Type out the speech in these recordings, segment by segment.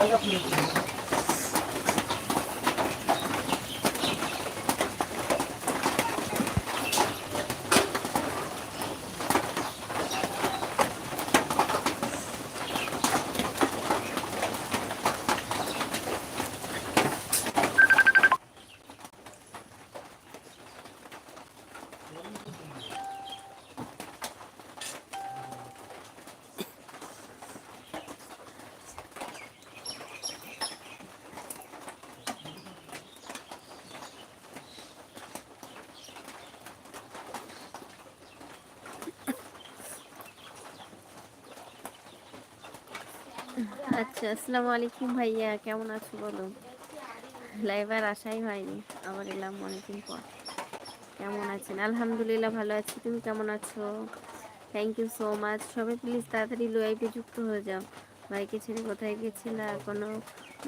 Ayok dito. আচ্ছা আসসালামু আলাইকুম ভাইয়া, কেমন আছো বলো? লাইবার আসাই হয়নি, আবার এলাম অনেকদিন পর। কেমন আছেন? আলহামদুলিল্লাহ ভালো আছি, তুমি কেমন আছো? থ্যাংক ইউ সো মাচ সবাই প্লিজ তাড়াতাড়ি লাইভে যুক্ত হয়ে যাও। ভাইকে ছেড়ে কোথায় গেছিলা? কোনো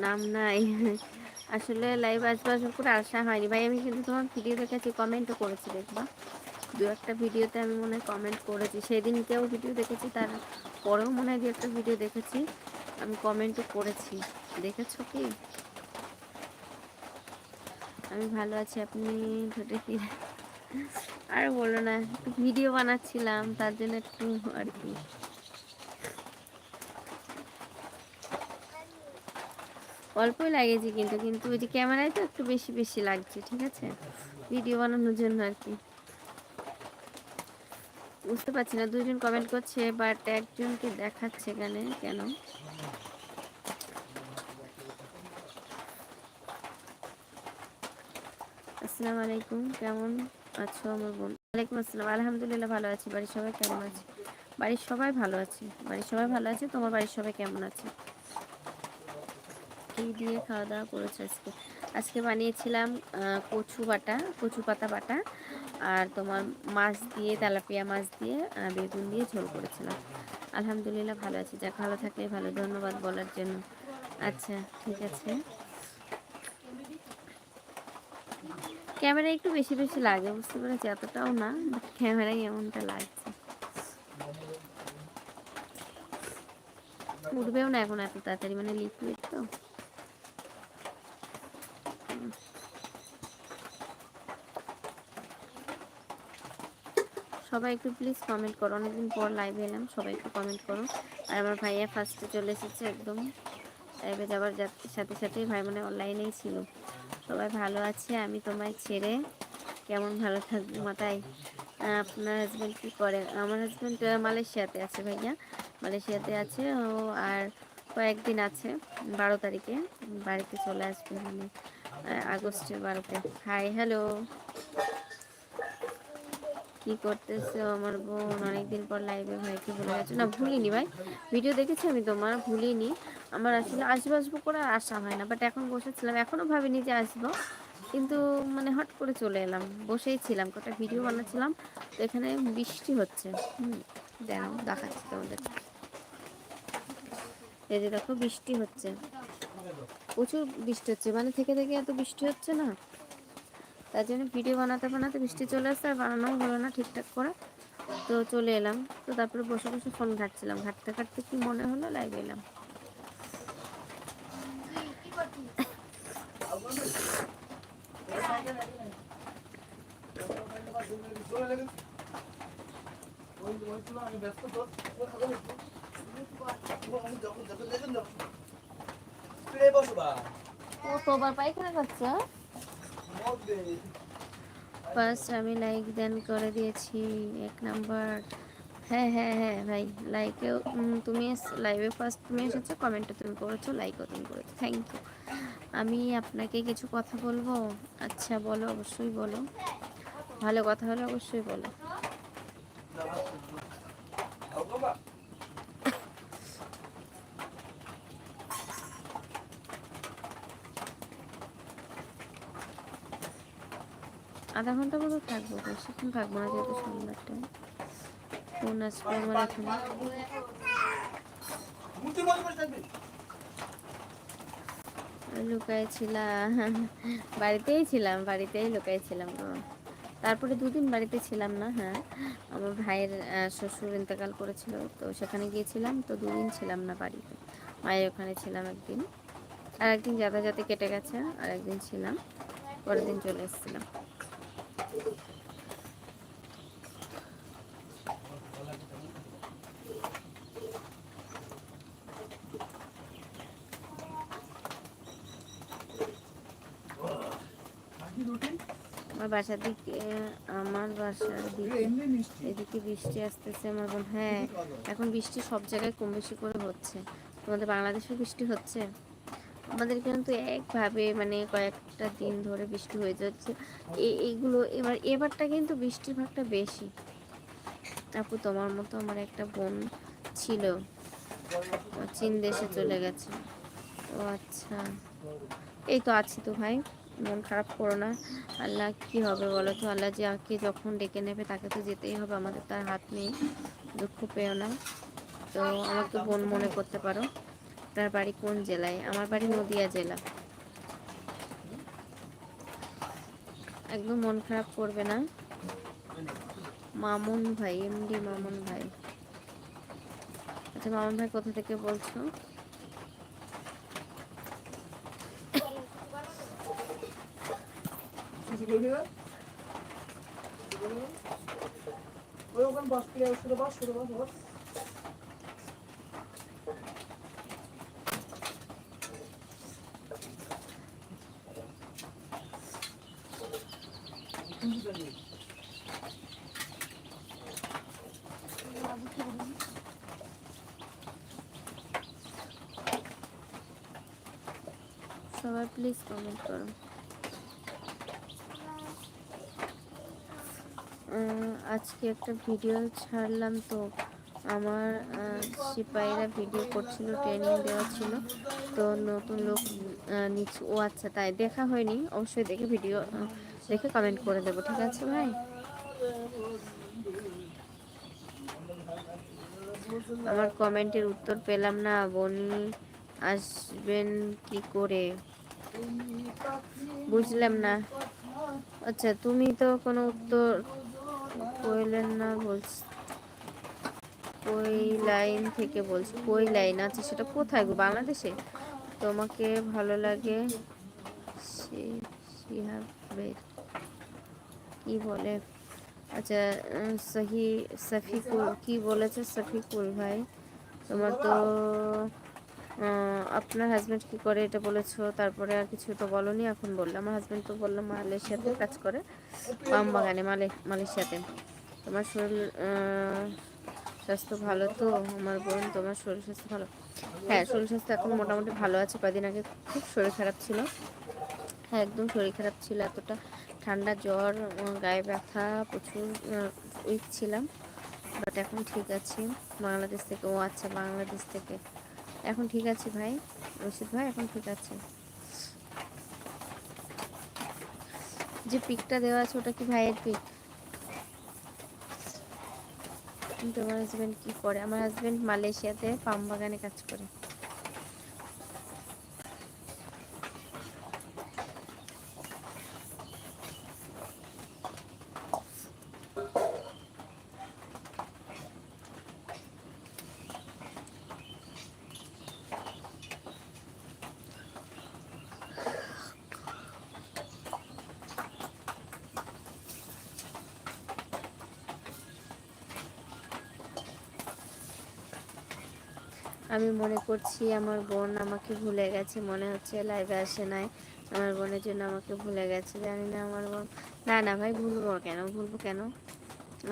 নাম নাই। আসলে লাইভ আসবে আসবে করে আসা হয়নি। ভাই, আমি কিন্তু তোমার ভিডিও দেখেছি কমেন্টও করেছি দেখবা। দু একটা ভিডিওতে আমি মনে হয় কমেন্ট করেছি। সেদিনকেও ভিডিও দেখেছি তার পরেও মনে হয় দু একটা ভিডিও দেখেছি। আমি কমেন্টও করেছি। দেখেছ কি? আমি ভালো আছি, আপনি ঠোঁটে কি? আর বলো না, একটু ভিডিও বানাচ্ছিলাম, তার জন্য একটু আর কি। অল্পই লাগিয়েছি কিন্তু কিন্তু ওই যে ক্যামেরায় তো একটু বেশি বেশি লাগছে, ঠিক আছে? ভিডিও বানানোর জন্য আর কি। বুঝতে পারছি না দুজন কমেন্ট করছে বাট একজনকে দেখাচ্ছে এখানে, কেন? আসসালামু আলাইকুম। কেমন আছো আমার বোন? ওয়ালাইকুম আসসালাম। আলহামদুলিল্লাহ ভালো আছি। বাড়ির সবাই কেমন আছে? বাড়ির সবাই ভালো আছে। বাড়ির সবাই ভালো আছে? তোমার বাড়ির সবাই কেমন আছে? কি দিয়ে খাওয়া দাওয়া করেছ আজকে? আজকে বানিয়েছিলাম কচু বাটা, কচু পাতা বাটা আর তোমার মাছ দিয়ে, তেলাপিয়া মাছ দিয়ে বেগুন দিয়ে ঝোল করেছিলাম। আলহামদুলিল্লাহ ভালো আছি। যাক ভালো থাকলে ভালো। ধন্যবাদ বলার জন্য। আচ্ছা ঠিক আছে। ক্যামেরা একটু বেশি বেশি লাগে, বুঝতে পেরেছি, এতটাও না বাট ক্যামেরায় এমনটা লাগছে। উঠবেও না এখন এত তাড়াতাড়ি মানে লিকুইড তো। সবাই একটু প্লিজ কমেন্ট করো, অনেকদিন পর লাইভে এলাম, সবাই একটু কমেন্ট করো। আর আমার ভাইয়া ফার্স্টে চলে এসেছে একদম। লাইভে যাওয়ার সাথে সাথেই ভাই মানে অনলাইনেই ছিল। সবাই ভালো আছে, আমি তোমায় ছেড়ে কেমন ভালো থাকব মাথায় আপনার হাজব্যান্ড কী করে? আমার হাজব্যান্ড মালয়েশিয়াতে আছে ভাইয়া, মালয়েশিয়াতে আছে ও আর কয়েকদিন আছে, বারো তারিখে বাড়িতে চলে আসবে মানে আগস্টের বারোতে। হাই হ্যালো কি করতেছো আমার বোন? অনেকদিন পর লাইভে ভাইকে ভুলে গেছো। না, ভুলিনি ভাই। ভিডিও দেখেছি? আমি তোমার ভুলিনি। আমার আসলে আসব আসব করে আর আসা হয় না। বাট এখন বসেছিলাম এখনও ভাবিনি যে আসব। কিন্তু মানে হট করে চলে এলাম, বসেই ছিলাম, কটা ভিডিও বানাচ্ছিলাম। তো এখানে বৃষ্টি হচ্ছে। হুম দেখো দেখাচ্ছি তোমাদের। এই যে দেখো, বৃষ্টি হচ্ছে। প্রচুর বৃষ্টি হচ্ছে। মানে থেকে থেকে এত বৃষ্টি হচ্ছে না। তার জন্য ভিডিও বানাতে বানাতে বৃষ্টি চলে আসছে আর বানানোও হলো না ঠিকঠাক করে। তো চলে এলাম। তো তারপরে বসে বসে ফোন ঘাটছিলাম। ঘাটতে ঘাটতে কি মনে হলো, লাইভ এলাম। ও তোবার পায়খানা করছে? ফার্স্ট আমি লাইক দেন করে দিয়েছি, এক নাম্বার হ্যাঁ হ্যাঁ হ্যাঁ ভাই লাইকেও তুমি লাইভে ফার্স্ট তুমি এসেছ কমেন্টে তুমি করেছ লাইকও তুমি করেছ। থ্যাংক ইউ আমি আপনাকে কিছু কথা বলব? আচ্ছা বলো, অবশ্যই বলো। ভালো কথা হলে অবশ্যই বলো। আধা ঘণ্টা মতো থাকব, বেশিক্ষণ থাকব না যেহেতু সন্ধ্যার টাইম ফোন আসবে আমার এখানে। লুকাইছিলাম। বাড়িতেই ছিলাম, বাড়িতেই লুকাইছিলাম তারপরে দুদিন বাড়িতে ছিলাম না হ্যাঁ। আমার ভাইয়ের শ্বশুর ইন্তেকাল করেছিল, তো সেখানে গিয়েছিলাম, তো দুদিন ছিলাম না বাড়িতে। মায়ের ওখানে ছিলাম একদিন। আর একদিন যাতায়াতে কেটে গেছে আর একদিন ছিলাম, পরের দিন চলে এসেছিলাম আমার বাসার দিকে, আমার বাসার দিকে। এদিকে বৃষ্টি আসতেছে, আমার বোন। হ্যাঁ এখন বৃষ্টি সব জায়গায় কম বেশি করে হচ্ছে। তোমাদের বাংলাদেশেও বৃষ্টি হচ্ছে? আমাদের কিন্তু একভাবে মানে কয়েকটা দিন ধরে বৃষ্টি হয়ে যাচ্ছে। এইগুলো এবার, এবারটা কিন্তু বৃষ্টির ভাগটা বেশি। আপু, তোমার মতো আমার একটা বোন ছিল। চীন দেশে চলে গেছে। ও আচ্ছা। এই তো আছি তো ভাই। মন খারাপ করো না। আল্লাহ কি হবে বলো তো? আল্লাহ যে আকে যখন ডেকে নেবে তাকে তো যেতেই হবে, আমাদের তার হাত নেই। দুঃখ পেও না। তো আমাকে বোন মনে করতে পারো আপনার বাড়ি কোন জেলায়? আমার বাড়ি নদিয়া জেলা। একদম মন খারাপ করবে না। মামুন ভাই, এমডি মামুন ভাই। আচ্ছা মামুন ভাই কোথা থেকে বলছো? ওই ওখানে বাস ফিরে শুরু বাস শুরু বাস বাস সবাই প্লিজ কমেন্ট করো উম, আজকে একটা ভিডিও ছাড়লাম তো আমার সিপাহীরা ভিডিও করছিল ট্রেনিং দেওয়া ছিল। তো নতুন লোক নিচ্ছে ও আচ্ছা তাই দেখা হয়নি। অবশ্যই দেখে ভিডিও দেখে কমেন্ট করে দেবো, ঠিক আছে ভাই? আমার কমেন্টের উত্তর পেলাম না, বনি আসবেন কি করে? বুঝলাম না। আচ্ছা তুমি তো কোনো উত্তর কইলেন না বলছি। কই লাইন থেকে বলছি। কই লাইন আচ্ছা সেটা কোথায় গো? বাংলাদেশে? তোমাকে ভালো লাগে সি- কি বলে? আচ্ছা সহি, সফিকুল, কি বলেছে সফিকুল ভাই? তোমার তো আপনার হাজব্যান্ড কি করে এটা বলেছ? তারপরে আর কিছু তো বলনি, এখন বললাম আমার হাজব্যান্ড তো বললাম মালয়েশিয়াতে কাজ করে পাম বাগানে মালে, মালয়েশিয়াতে। তোমার শরীর স্বাস্থ্য ভালো তো? আমার বোন, তোমার শরীর স্বাস্থ্য ভালো? হ্যাঁ শরীর স্বাস্থ্য এখন মোটামুটি ভালো আছে। কয়েকদিন আগে খুব শরীর খারাপ ছিল। হ্যাঁ একদম শরীর খারাপ ছিল, এতটা ঠান্ডা জ্বর গায়ে ব্যথা, প্রচুর উইক ছিলাম। বাট এখন ঠিক আছি। বাংলাদেশ থেকে, ও আচ্ছা বাংলাদেশ থেকে। এখন ঠিক আছে ভাই, রশিদ ভাই, এখন ঠিক আছে। যে পিকটা দেওয়া আছে, ওটা কি ভাইয়ের পিক? তোমার হাজব্যান্ড কি করে? আমার হাজব্যান্ড মালয়েশিয়াতে পাম বাগানে কাজ করে। আমি মনে করছি আমার বোন আমাকে ভুলে গেছে, মনে হচ্ছে লাইভে আসে নাই। আমার বোনের জন্য আমাকে ভুলে গেছে, জানি না আমার বোন না না ভাই, ভুলবো কেন? ভুলবো কেন?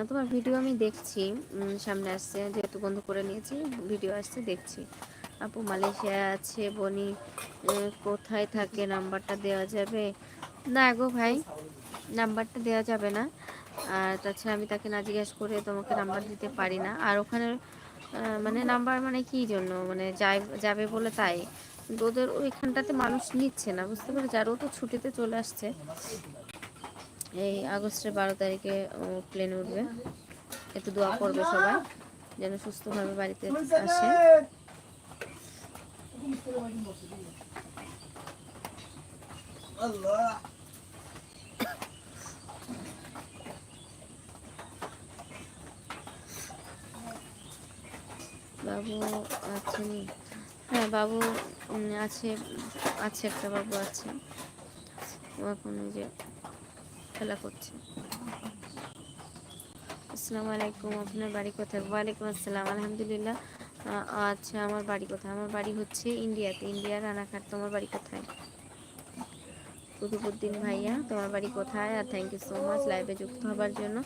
তোমার ভিডিও আমি দেখছি সামনে আসছে, যেহেতু বন্ধ করে নিয়েছি ভিডিও আসছে, দেখছি। আপু মালয়েশিয়া আছে, বনি কোথায় থাকে, নাম্বারটা দেওয়া যাবে? না গো ভাই, নাম্বারটা দেওয়া যাবে না। আর তাছাড়া আমি তাকে না জিজ্ঞেস করে তোমাকে নাম্বার দিতে পারি না। আর ওখানে মানে নাম্বার মানে কি জন্য? মানে যাবে বলে তাই। কিন্তু ওদের ওইখানটাতে মানুষ নিচ্ছে না, বুঝতে পেরেছি? আর ও তো ছুটিতে চলে আসছে। এই আগস্টের বারো তারিখে প্লেন উঠবে। একটু দোয়া করবে সবাই, যেন সুস্থভাবে বাড়িতে আসে। আল্লাহ। বাবু আছেন হ্যাঁ বাবু আছে আছে একটা বাবু আছে। এখন যে খেলা করছে। আসসালামু আলাইকুম, আপনার বাড়ি কোথায়? ওয়ালাইকুম আসসালাম, আলহামদুলিল্লাহ। আচ্ছা আমার বাড়ি কোথায়? আমার বাড়ি হচ্ছে ইন্ডিয়াতে। ইন্ডিয়ার রানাঘাট তোমার বাড়ি কোথায়? কুতুবুদ্দিন ভাইয়া, তোমার বাড়ি কোথায়? আর থ্যাংক ইউ সো মাচ লাইভে যুক্ত হবার জন্য।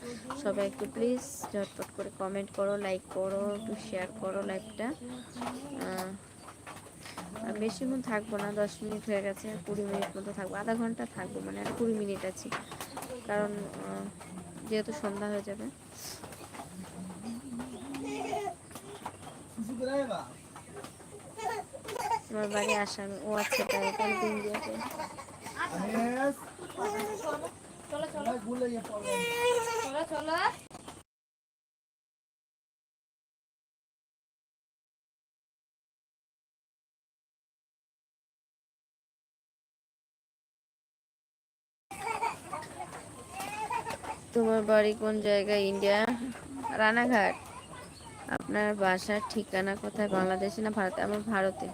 সবাই একটু প্লিজ ঝটপট করে কমেন্ট করো লাইক করো, একটু শেয়ার করো লাইভটা বেশিক্ষণ থাকব না, দশ মিনিট হয়ে গেছে, কুড়ি মিনিট মতো থাকব, আধা ঘণ্টা থাকব মানে আর কুড়ি মিনিট আছি। কারণ যেহেতু সন্ধ্যা হয়ে যাবে। আমার বাড়ি আসামি, ও আচ্ছা তাই তাহলে তোমার বাড়ি কোন জায়গায় ইন্ডিয়া? রানাঘাট। আপনার বাসার ঠিকানা কোথায়? বাংলাদেশে না ভারতে? আমার ভারতে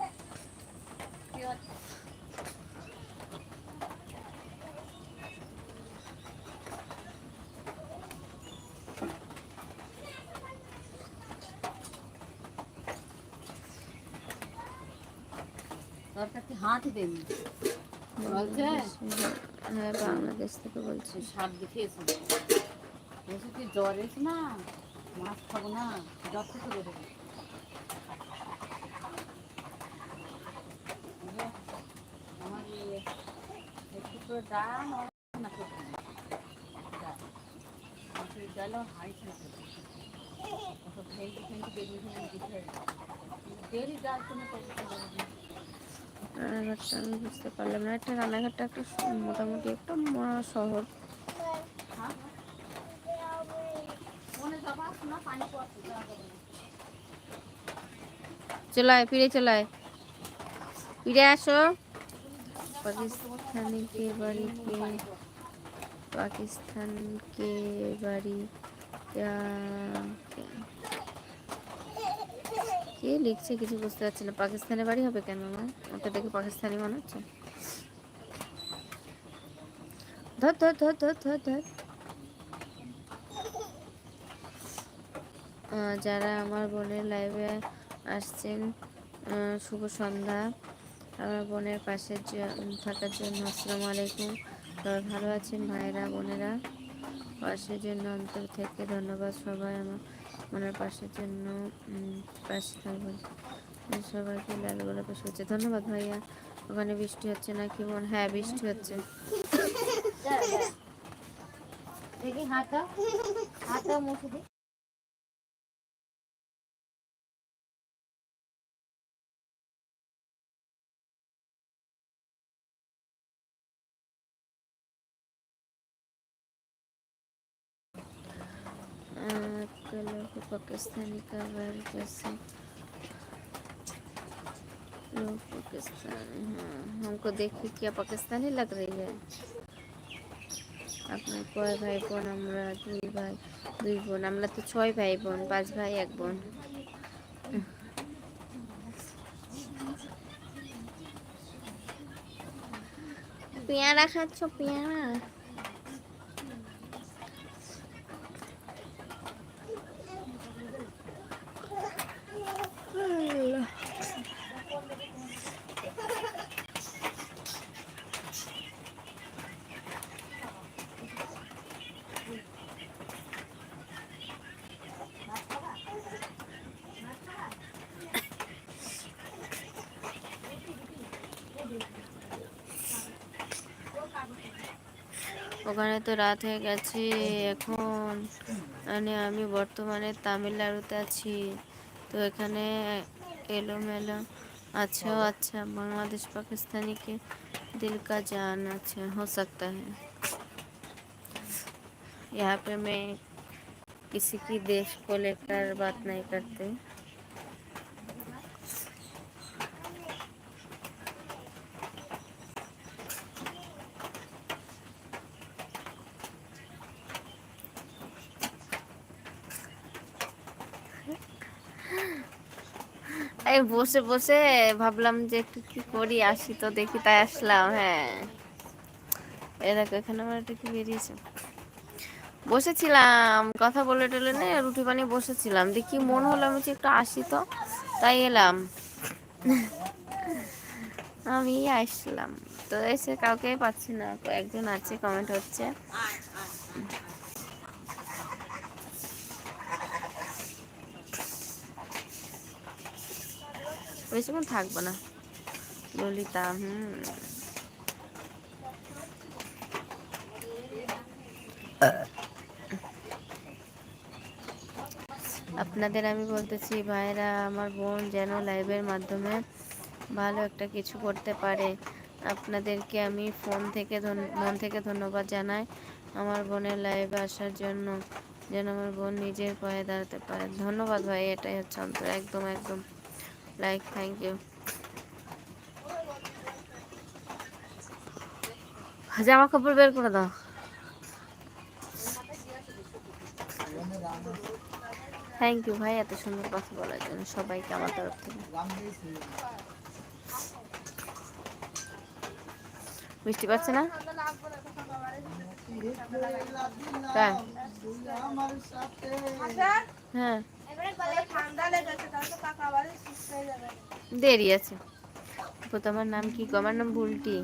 তরকারি হাত দেনি হ্যাঁ বাংলাদেশ থেকে বলছি। সাপ দেখিয়েছে। বলছে তুই জ্বর এসে না, মাছ খাব না, জ্বর থেকে বেরোবো আমার একটু ডাল না করতে ডাল হাই ওসব ফেলতে ফেলতে বেরিয়ে দেরি ডাল করতে পারবে রানাঘাটটা আমি বুঝতে পারলাম না। একটা রানাঘাটটা একটা মোটামুটি একটা শহর। চলায়, ফিরে চলায়। ফিরে আসো। পাকিস্তানি কে বাড়ি কে পাকিস্তান কে বাড়ি কে লিখছে, কিছু বুঝতে পারছি না। পাকিস্তানের বাড়ি হবে কেন আমার ওটা দেখে পাকিস্তানি মনে হচ্ছে। ধর ধর ধর ধর ধর ধর। যারা আমার বোনের লাইভে আসছেন শুভ সন্ধ্যা। আমার বোনের পাশে থাকার জন্য আসসালামু আলাইকুম। সবাই ভালো আছেন ভাইয়েরা, বোনেরা? পাশের জন্য অন্তর থেকে ধন্যবাদ সবাই আমার মনের পাশের জন্য পাশে থাকবেন সবাইকে লাল গোলাপে হচ্ছে। ধন্যবাদ ভাইয়া। ওখানে বৃষ্টি হচ্ছে না, কি মন? হ্যাঁ বৃষ্টি হচ্ছে। দেখি হাতটা হাতটা মুছে कलर को पाकिस्तानी कवर जैसे लोग पाकिस्तानी हाँ हमको देख के क्या पाकिस्तानी लग रही है আপনার কয় ভাই বোন আমরা দুই ভাই দুই বোন আমরা তো ছয় ভাই বোন পাঁচ ভাই এক বোন পেয়ারা খাচ্ছ পেয়ারা ওখানে তো রাত হয়ে গেছে এখন মানে আমি বর্তমানে তামিলনাড়ুতে আছি তো এখানে এলোমেলো अच्छा अच्छा बांग्लादेश पाकिस्तानी के दिल का जान अच्छा हो सकता है यहाँ पे मैं किसी की देश को लेकर बात नहीं करते বসে বসে ভাবলাম যে একটু কি করি, আসি তো, দেখি তাই আসলাম হ্যাঁ। এ দেখো, এখানে আমার একটা কি বেরিয়েছে। বসেছিলাম, কথা বলে টলে নে রুটি বানিয়ে বসেছিলাম। দেখি মন হলো আমি একটু আসি তো, তাই এলাম। আমি আসলাম। তো এসে কাউকে পাচ্ছি না একজন আছে কমেন্ট হচ্ছে। বেশিক্ষণ থাকব না। ললিতা, হুম। আপনাদের আমি বলতেছি ভাইরা আমার বোন যেন লাইভের মাধ্যমে ভালো একটা কিছু করতে পারে। আপনাদেরকে আমি ফোন থেকে মন থেকে ধন্যবাদ জানাই আমার বোনের লাইভে আসার জন্য, যেন আমার বোন নিজের পায়ে দাঁড়াতে পারে। ধন্যবাদ ভাই, এটাই হচ্ছে অন্তর, একদম একদম। লাইক থ্যাংক ইউ জামা কাপড় বের করে দাও। থ্যাংক ইউ ভাই এত সুন্দর কথা বলার জন্য সবাইকে আমার তরফ থেকে। বৃষ্টি পাচ্ছে না? তাই? হ্যাঁ। দেরি আছে। তোমার নাম কি? আমার নাম বুলটি।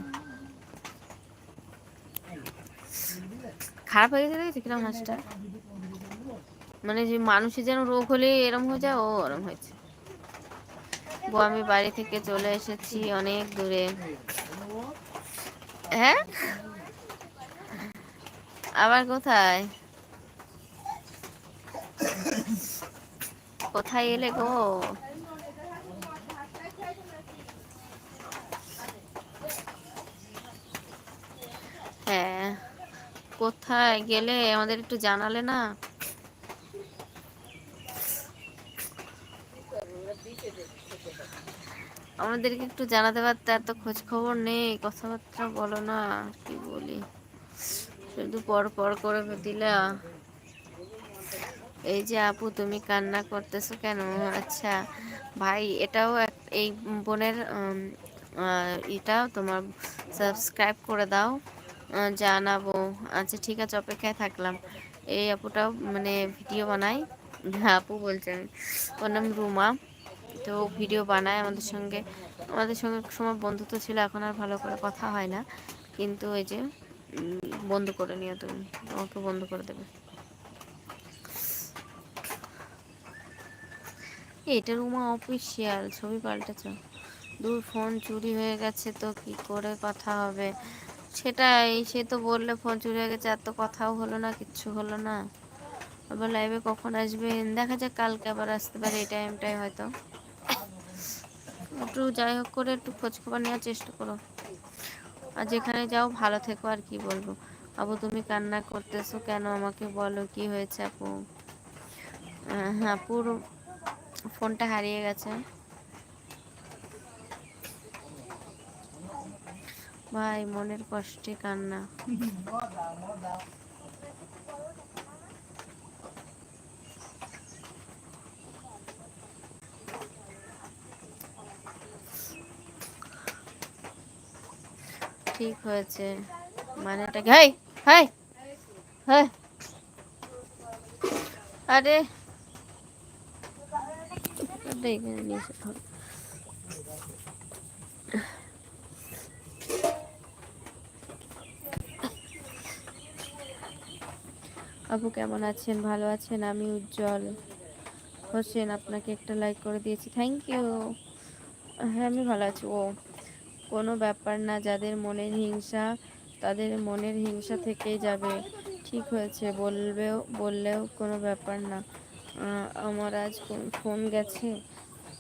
খারাপ হয়ে গেছে দেখেছি কিরম হাঁসটা? মানে যে মানুষের যেন রোগ হলে এরম হয়ে যায়, ও ওরম হয়েছে। বউ, আমি বাড়ি থেকে চলে এসেছি অনেক দূরে। হ্যাঁ? আবার কোথায়? কোথায় এলে গো? হ্যাঁ কোথায় গেলে আমাদের একটু জানালে না? আমাদেরকে একটু জানাতে পারতে এত খোঁজ খবর নেই, কথাবার্তা বলো না, কি বলি? শুধু পর পর করে দিলা। এই যে আপু তুমি কান্না করতেছো কেন? আচ্ছা ভাই এটাও এই বোনের উম, আহ, এটা তোমার সাবস্ক্রাইব করে দাও জানাব। আচ্ছা ঠিক আছে অপেক্ষায় থাকলাম। এই আপুটাও মানে ভিডিও বানায়। আপু বলছে আমি ওর নাম রুমা। তো ভিডিও বানায় আমাদের সঙ্গে। আমাদের সঙ্গে সময় বন্ধুত্ব ছিল এখন আর ভালো করে কথা হয় না। কিন্তু ওই যে বন্ধ করে নিও তুমি। আমাকে বন্ধ করে দেবে। এটা রুমা অফিসিয়াল ছবি পাল্টেছ। দূর ফোন চুরি হয়ে গেছে তো কি করে কথা হবে? সেটাই, সে তো বললে ফোন চুরি হয়ে গেছে, আর তো কথাও হলো না, কিচ্ছু হলো না। আবার লাইভে কখন আসবেন দেখা যাক, কালকে আবার আসতে পারে, এই টাইমটাই হয়তো। একটু যাই হোক করে, একটু খোঁজ খবর নেওয়ার চেষ্টা করো। আর যেখানে যাও, ভালো থেকো, আর কি বলব? আবু, তুমি কান্না করতেছো কেন? আমাকে বলো, কি হয়েছে আপু? হ্যাঁ পুরো ফোনটা হারিয়ে গেছে। ভাই মনের কষ্টে কান্না। ঠিক হয়েছে। মানেটা হাই হাই হাই। আরে ওটা এখানে নিয়ে এসে ধরো। আপু কেমন আছেন? ভালো আছেন? আমি উজ্জ্বল হোসেন, আপনাকে একটা লাইক করে দিয়েছি। থ্যাংক ইউ হ্যাঁ আমি ভালো আছি। ও, কোনো ব্যাপার না, যাদের মনের হিংসা, তাদের মনের হিংসা থেকেই যাবে। ঠিক হয়েছে, বলবেও, বললেও কোনো ব্যাপার না। আমার আজ ফোন গেছে?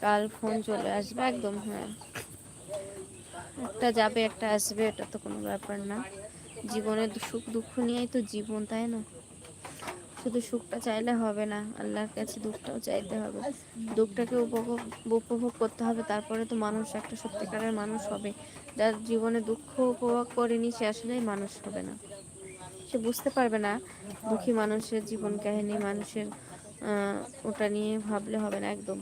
কাল ফোন চলে আসবে, একদম হ্যাঁ। একটা যাবে, একটা আসবে, এটা তো কোনো ব্যাপার না। জীবনের সুখ দুঃখ নিয়েই তো জীবন, তাই না? শুধু সুখটা চাইলে হবে না, আল্লাহর কাছে দুঃখটাও চাইতে হবে। দুঃখটাকে উপভোগ উপভোগ করতে হবে, তারপরে তো মানুষ একটা সত্যিকারের মানুষ হবে। যার জীবনে দুঃখ উপভোগ করেনি, সে আসলেই মানুষ হবে না। সে বুঝতে পারবে না, দুঃখী মানুষের জীবন কাহিনী, মানুষের ওটা নিয়ে ভাবলে হবে না, একদম।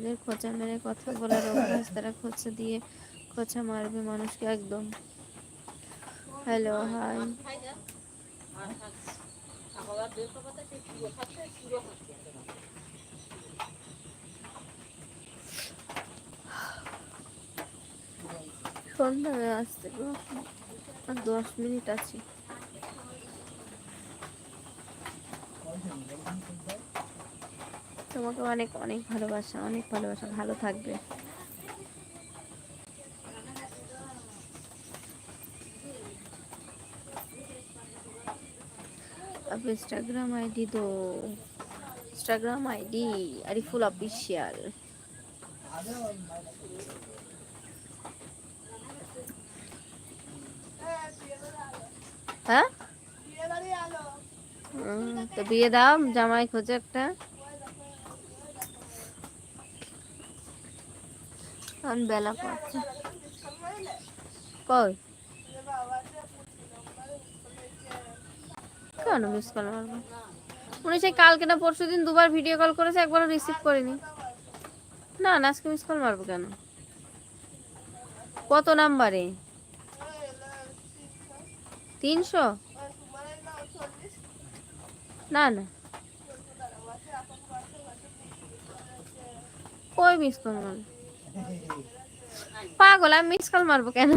যাদের খোঁচা মেরে কথা বলার অভ্যাস তারা খোঁচা দিয়ে খোঁচা মারবে মানুষকে একদম। Hello, high. সন্ধ্যা হয়ে আসতে। আর দশ মিনিট আছে। তোমাকে অনেক অনেক ভালোবাসা অনেক ভালোবাসা। ভালো থাকবে। ইনস্টাগ্রাম আইডি তো। ইনস্টাগ্রাম আইডি আরিফুল অফিসিয়াল হ্যাঁ? তো বিয়ে দাও জামাই খোঁজে একটা। এখন বেলা পড়ছে কই? কেন মিস মারবো উনি সেই কালকে না পরশু দিন দুবার ভিডিও কল করেছে, একবারও রিসিভ করিনি। না না, আজকে মিস কল মারবো কেন? কত নাম্বারে? তিনশো? না না। কই মিস কল পাগল, আমি মিস কল মারবো কেন?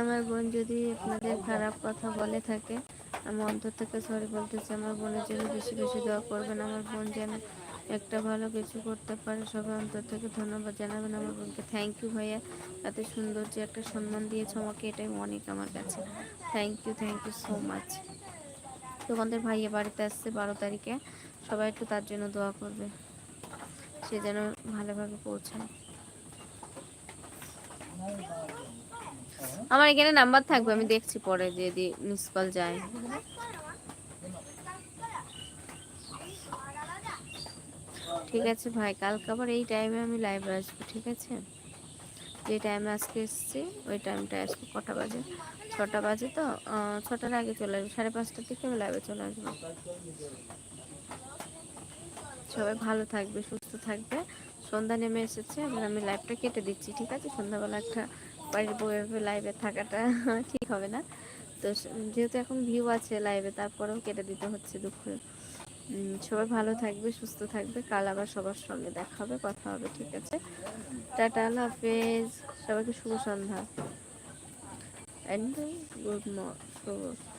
আমার বোন যদি আপনাদের খারাপ কথা বলে থাকে আমি অন্তর থেকে সরি বলতে চাই আমার বোনের জন্য বেশি বেশি দোয়া করবেন, আমার বোন যেন একটা ভালো কিছু করতে পারে, সবাই অন্তর থেকে ধন্যবাদ জানাবেন আমার বোনকে। থ্যাংক ইউ ভাইয়া, এত সুন্দর যে একটা সম্মান দিয়েছ আমাকে, এটাই অনেক আমার কাছে। Thank you thank you so much তোমাদের ভাইয়া বাড়িতে আসছে বারো তারিখে। সবাই একটু তার জন্য দোয়া করবে। সে যেন ভালোভাবে পৌঁছায়। আমার এখানে নাম্বার থাকবে, আমি দেখছি পরে যদি মিস কল যায়। ঠিক আছে ভাই, কালকে আবার এই টাইমে আমি লাইভে আসব, ঠিক আছে? যে টাইমে আজকে এসেছি, ওই টাইমটা আসব, কটা বাজে? ছটা বাজে তো ছটার আগে চলে আসব, সাড়ে পাঁচটার দিকে আমি লাইভে চলে আসব। সবাই ভালো থাকবে, সুস্থ থাকবে। সন্ধ্যা নেমে এসেছে, এবার আমি লাইভটা কেটে দিচ্ছি, ঠিক আছে? সন্ধ্যাবেলা একটা বাড়ির বউয়ের লাইভে থাকাটা ঠিক হবে না। তো যেহেতু এখন ভিউ আছে লাইভে তারপরেও কেটে দিতে হচ্ছে দুঃখ সবাই ভালো থাকবে, সুস্থ থাকবে। কাল আবার সবার সঙ্গে দেখা হবে, কথা হবে, ঠিক আছে? টাটা, আল্লাহ হাফেজ। সবাইকে শুভ সন্ধ্যা। And good morning